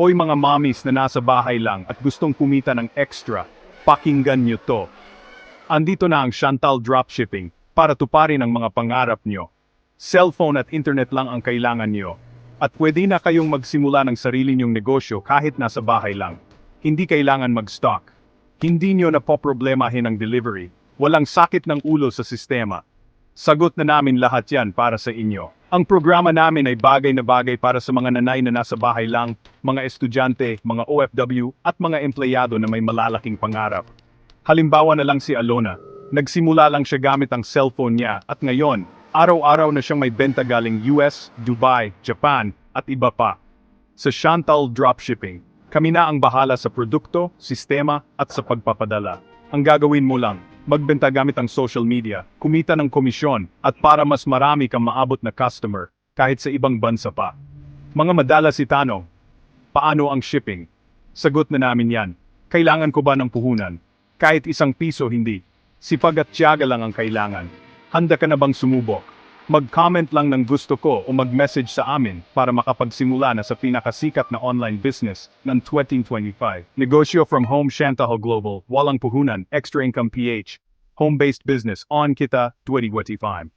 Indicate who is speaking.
Speaker 1: Hoy mga mommies na nasa bahay lang at gustong kumita ng extra, pakinggan nyo to. Andito na ang Chantal Dropshipping para tuparin ang mga pangarap nyo. Cellphone at internet lang ang kailangan nyo. At pwede na kayong magsimula ng sarili nyong negosyo kahit nasa bahay lang. Hindi kailangan mag-stock. Hindi nyo na poproblemahin ang delivery. Walang sakit ng ulo sa sistema. Sagot na namin lahat yan para sa inyo. Ang programa namin ay bagay na bagay para sa mga nanay na nasa bahay lang, mga estudyante, mga OFW, at mga empleyado na may malalaking pangarap. Halimbawa na lang si Alona. Nagsimula lang siya gamit ang cellphone niya at ngayon, araw-araw na siyang may benta galing US, Dubai, Japan, at iba pa. Sa Chantal Dropshipping, kami na ang bahala sa produkto, sistema, at sa pagpapadala. Ang gagawin mo lang, magbenta gamit ang social media, kumita ng komisyon, at para mas marami kang maabot na customer, kahit sa ibang bansa pa. Mga madalas itanong, paano ang shipping? Sagot na namin yan. Kailangan ko ba ng puhunan? Kahit isang piso hindi. Sipag at tiyaga lang ang kailangan. Handa ka na bang sumubok? Mag-comment lang ng gusto ko o mag-message sa amin para makapagsimula na sa pinakasikat na online business ng 2025. Negosyo from home Shantaho Global, walang puhunan, extra income PH. Home-based business on kita 2025.